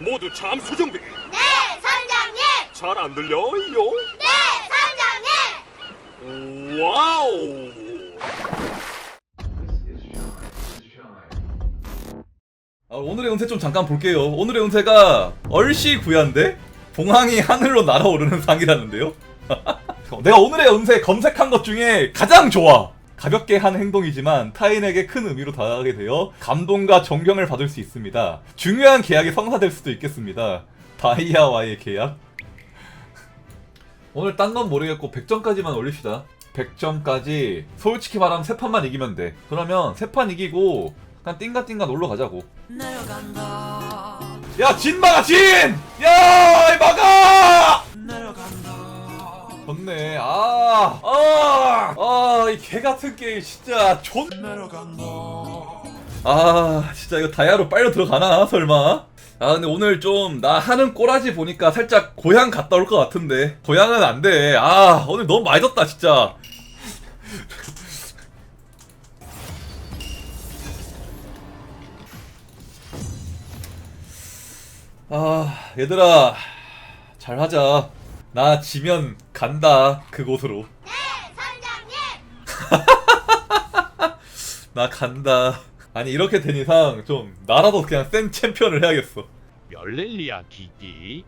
모두 잠수 준비. 네, 선장님! 잘 안 들려요? 네, 선장님! 와우. 아, 오늘의 운세 좀 잠깐 볼게요. 오늘의 운세가 얼씨 구야인데 봉황이 하늘로 날아오르는 상이라는데요. 내가 오늘의 운세 검색한 것 중에 가장 좋아. 가볍게 한 행동이지만 타인에게 큰 의미로 다가가게 되어 감동과 존경을 받을 수 있습니다. 중요한 계약이 성사될 수도 있겠습니다. 다이아와의 계약. 오늘 딴 건 모르겠고 100점까지만 올립시다. 100점까지 솔직히 말하면 세 판만 이기면 돼. 그러면 세 판 이기고 그냥 띵가띵가 놀러 가자고. 내려간다 야, 진 막아, 진! 야, 이 막아! 내려간다 좋네. 아, 아, 개 같은 게임 진짜 존. 아, 진짜 이거 다이아로 빨려 들어가나 설마? 아, 근데 오늘 좀 나 하는 꼬라지 보니까 살짝 고향 갔다 올 것 같은데 고향은 안 돼. 아, 오늘 너무 많이 졌다 진짜. 아, 얘들아, 잘 하자. 나 지면 간다 그곳으로. 네, 선장님! 나 간다. 아니 이렇게 된 이상 좀 나라도 그냥 센 챔피언을 해야겠어. 멸렐리아 기기.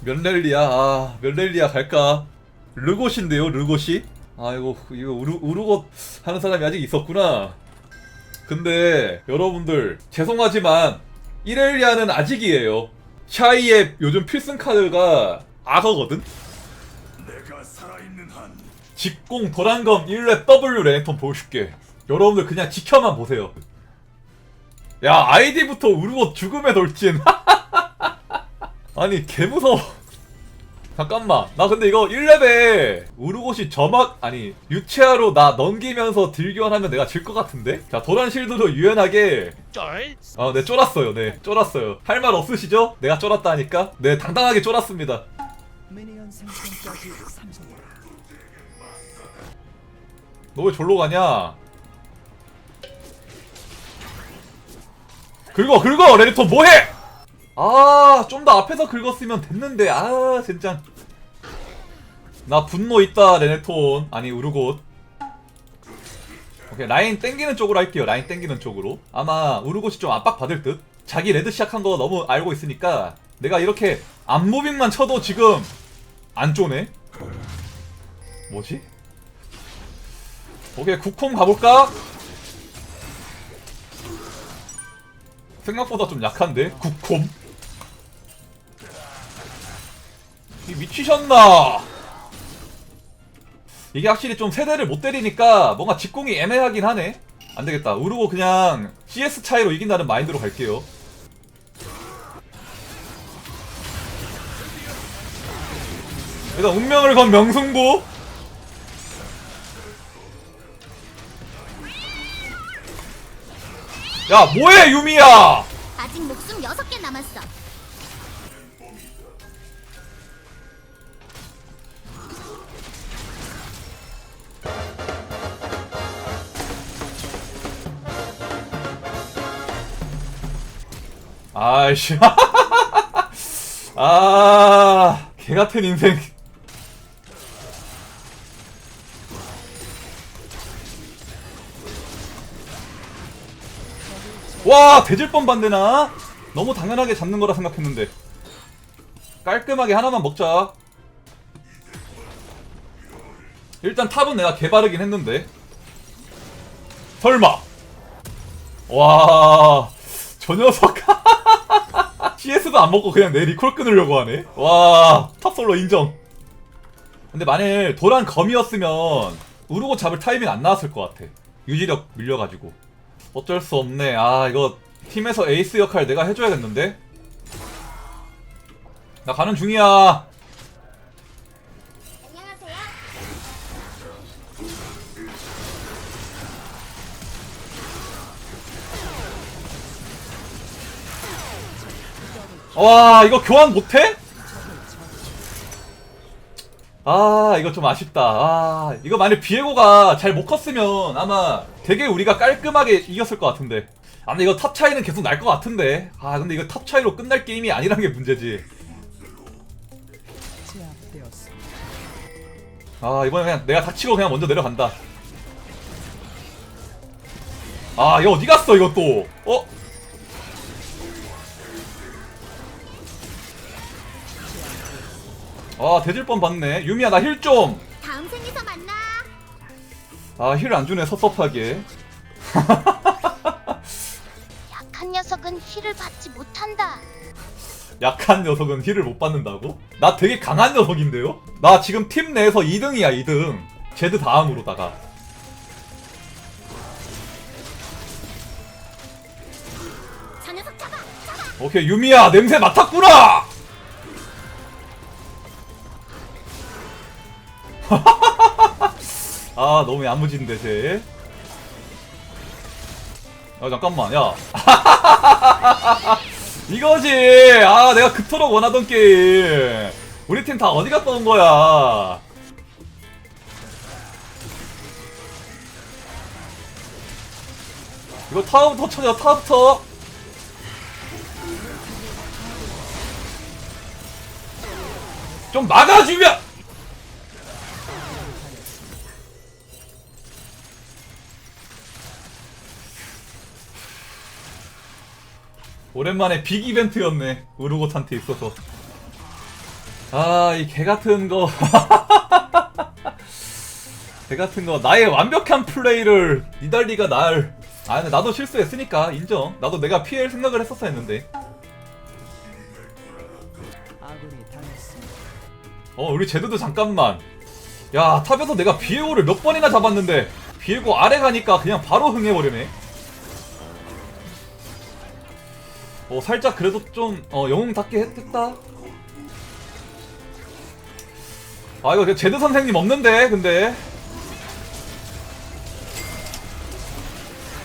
면렐리아 아 면렐리아 갈까? 르곳인데요 르곳이? 아 이거 이거 우르 우르곳 하는 사람이 아직 있었구나. 근데 여러분들 죄송하지만 이렐리아는 아직이에요. 샤이의 요즘 필승 카드가 악어거든. 내가 살아있는 한 직공 도란검 1렙 W 레네톤 보여줄게. 여러분들 그냥 지켜만 보세요. 야 아이디부터 우르고 죽음의 돌진. 아니 개 무서워. 잠깐만 나 근데 이거 1렙에 우르곳이 점막 아니 유체화로 나 넘기면서 딜교환하면 내가 질 것 같은데? 자 도란 실드로 유연하게 쩔. 아네 쫄았어요 네 쫄았어요 할 말 없으시죠? 내가 쫄았다니까? 네 당당하게 쫄았습니다 미니언 생성까지 3분 너왜 절로 가냐? 긁어 긁어! 레리톤 뭐해? 아 좀 더 앞에서 긁었으면 됐는데. 아 진짜 나 분노 있다 레네톤. 아니 우르곳. 오케이 라인 땡기는 쪽으로 할게요. 라인 땡기는 쪽으로. 아마 우르곳이 좀 압박 받을 듯. 자기 레드 시작한 거 너무 알고 있으니까 내가 이렇게 앞무빙만 쳐도 지금 안 쪼네. 뭐지? 오케이 국콤 가볼까? 생각보다 좀 약한데? 국콤? 이 미치셨나? 이게 확실히 좀 세대를 못 때리니까 뭔가 직공이 애매하긴 하네. 안되겠다. 우르고 그냥 CS 차이로 이긴다는 마인드로 갈게요. 일단 운명을 건 명승부 야 뭐해 유미야? 아직 목숨 6개 남았어. 아이씨. 아 개같은 인생 와 대질 뻔 반대나 너무 당연하게 잡는 거라 생각했는데 깔끔하게 하나만 먹자 일단 탑은 내가 개바르긴 했는데 설마 와, 저 녀석. CS도 안 먹고 그냥 내 리콜 끊으려고 하네. 와, 탑솔로 인정. 근데 만일 도란 검이었으면 우르고 잡을 타이밍 안 나왔을 것 같아. 유지력 밀려가지고. 어쩔 수 없네. 아, 이거 팀에서 에이스 역할 내가 해줘야겠는데? 나 가는 중이야. 와 이거 교환 못해? 아 이거 좀 아쉽다 아 이거 만약 비에고가 잘 못 컸으면 아마 되게 우리가 깔끔하게 이겼을 것 같은데 아 근데 이거 탑 차이는 계속 날 것 같은데 아 근데 이거 탑 차이로 끝날 게임이 아니란 게 문제지. 아 이번에 그냥 내가 닥치고 그냥 먼저 내려간다 아 이거 어디 갔어 이것도 어? 아 대질 뻔 봤네 유미야 나 힐좀 다음 생에서 만나. 아 힐 안 주네 섭섭하게 약한 녀석은 힐을 받지 못한다. 약한 녀석은 힐을 못 받는다고? 나 되게 강한 녀석인데요? 나 지금 팀 내에서 2등이야 2등 제드 다음으로다가 저 녀석 잡아. 잡아. 오케이 유미야 냄새 맡았구나 아 너무 야무진데 쟤 아, 잠깐만, 야. 이거지! 아, 내가 그토록 원하던 게임. 우리 팀 다 어디 갔다 온 거야? 이거 타워부터 쳐줘, 타워부터! 좀 막아주면! 오랜만에 빅 이벤트였네. 우르고탄테 있어서. 아, 이 개 같은 거. 개 같은 거. 나의 완벽한 플레이를 니달리가 날. 아, 근데 나도 실수했으니까 인정. 나도 내가 피할 생각을 했었어 했는데. 어, 우리 제드도 잠깐만. 야, 탑에서 내가 비에고를 몇 번이나 잡았는데, 비에고 아래 가니까 그냥 바로 흥해버리네. 어, 살짝 그래도 좀, 어, 영웅 닿게 했다. 아, 이거 제드 선생님 없는데, 근데.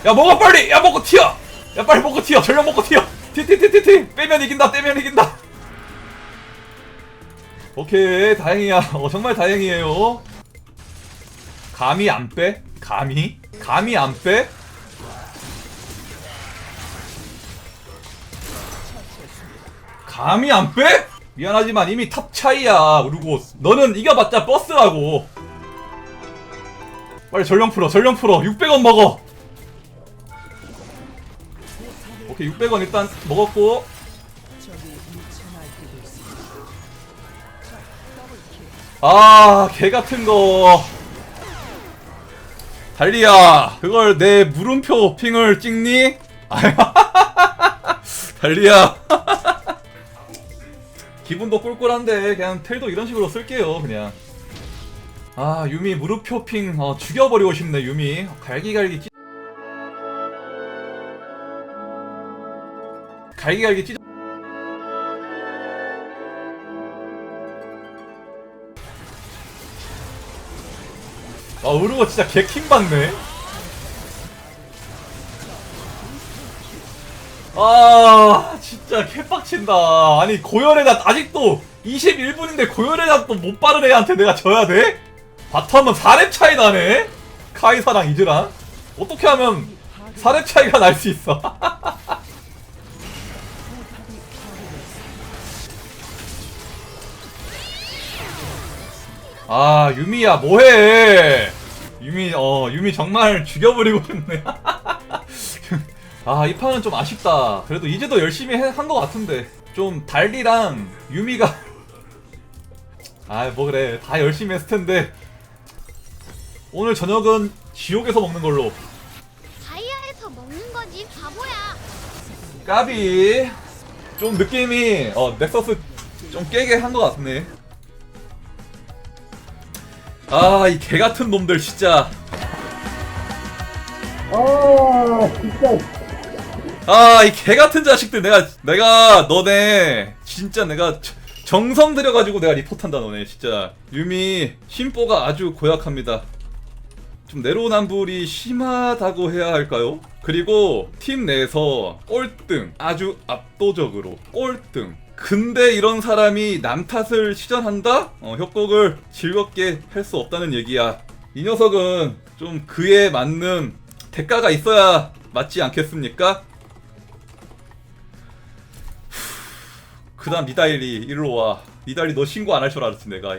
야, 먹어, 빨리! 야, 먹고 튀어! 야, 빨리 먹고 튀어! 전력 먹고 튀어! 튀! 빼면 이긴다, 빼면 이긴다! 오케이 다행이야 어 정말 다행이에요 감히 안 빼? 감히? 감히 안 빼? 감히 안 빼? 미안하지만 이미 탑 차이야 우르고 너는 이겨봤자 버스라고 빨리 전령 풀어 전령 풀어 600원 먹어 오케이 600원 일단 먹었고. 아, 개 같은 거. 달리야, 그걸 내 물음표 핑을 찍니? 달리야. 기분도 꿀꿀한데 그냥 텔도 이런 식으로 쓸게요, 그냥. 아, 유미 물음표 핑 어, 죽여버리고 싶네, 유미. 갈기갈기 찢. 갈기갈기 찢. 아 우르고 진짜 개킹 받네. 아 진짜 개빡친다. 아니 고열에다 아직도 21분인데 고열에다 또 못 빠른 애한테 내가 져야 돼? 바텀은 4렙 차이 나네. 카이사랑 이즈랑 어떻게 하면 4렙 차이가 날 수 있어? 아 유미야 뭐해 유미 어 유미 정말 죽여버리고 싶네 아 이 판은 좀 아쉽다. 그래도 이제도 열심히 한 것 같은데. 좀 달리랑 유미가 아 뭐 그래. 다 열심히 했을 텐데. 오늘 저녁은 지옥에서 먹는 걸로. 다이아에서 먹는 거지 바보야. 까비. 좀 느낌이 어 넥서스 좀 깨게 한 것 같네. 아 이 개 같은 놈들 진짜. 아 이 개 같은 자식들 내가 내가 너네 진짜 내가 저- 정성 들여가지고 내가 리포트한다 너네 진짜 유미 심보가 아주 고약합니다 좀 내로남불이 심하다고 해야 할까요? 그리고 팀 내에서 꼴등 아주 압도적으로 꼴등 근데 이런 사람이 남 탓을 시전한다? 어, 협곡을 즐겁게 할 수 없다는 얘기야 이 녀석은 좀 그에 맞는 대가가 있어야 맞지 않겠습니까? 그 다음 니달리 일로 와. 니달리 너 신고 안 할 줄 알았지 내가.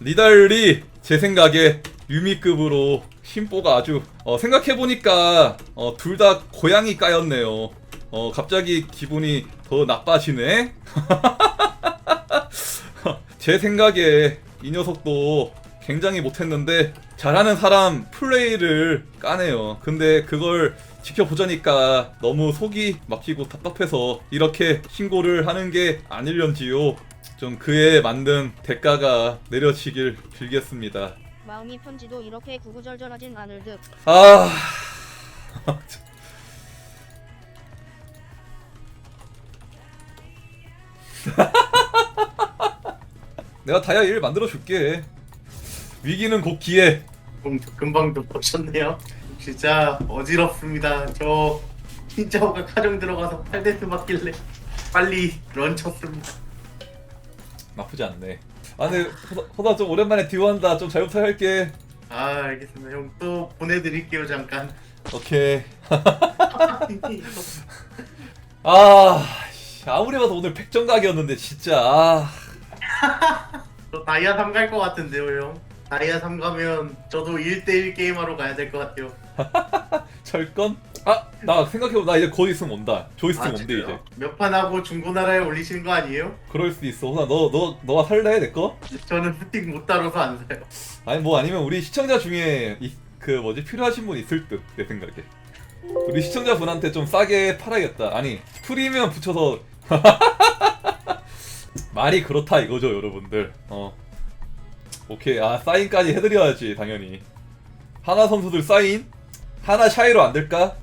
니달리 제 생각에 유미급으로 심보가 아주 어, 생각해 보니까 어, 둘 다 고양이 까였네요. 어 갑자기 기분이 더 나빠지네. 제 생각에 이 녀석도 굉장히 못했는데 잘하는 사람 플레이를 까네요. 근데 그걸 지켜보자니까 너무 속이 막히고 답답해서 이렇게 신고를 하는 게 아닐런지요. 좀 그에 만든 대가가 내려지길 빌겠습니다. 마음이 편지도 이렇게 구구절절하진 않을 듯. 아. 내가 다이아 1 만들어 줄게. 위기는 곧 기회. 금, 금방 또 보셨네요. 진짜 어지럽습니다. 저 흰자오가 카정 들어가서 8대트 맞길래 빨리 런 쳤습니다. 나쁘지 않네. 아 근데 호다 좀 오랜만에 듀오한다. 좀 잘 부탁할게. 아 알겠습니다. 형 또 보내드릴게요 잠깐. 오케이. 아 씨, 아무리 봐도 오늘 백정각이었는데 진짜. 아. 저 다이아 3갈 것 같은데요 형. 다이아 3 가면 저도 1대1 게임하러 가야 될 것 같아요. 철권? 아, 나 생각해보면 나 이제 곧 있으면 온다. 조이스틱 온대 이제. 진짜요? 몇 판 하고 중고나라에 올리시는 거 아니에요? 그럴 수도 있어. 호나 너, 너, 너가 살래 내 거? 저는 스틱 못 따라서 안 사요. 아니 뭐 아니면 우리 시청자 중에 이, 그 뭐지 필요하신 분 있을 듯 내 생각에. 우리 시청자분한테 좀 싸게 팔아야겠다. 아니 프리미엄 붙여서 말이 그렇다 이거죠 여러분들. 어. 오케이 아 사인까지 해드려야지 당연히. 하나 선수들 사인? 하나 샤이로 안 될까?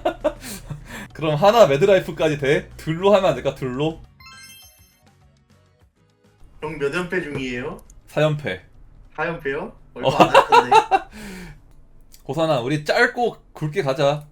그럼 하나 매드라이프까지 돼? 둘로 하면 안 될까? 둘로? 형 몇 연패 중이에요? 4연패 4연패요? 얼마 안 났던데. 고산아 우리 짧고 굵게 가자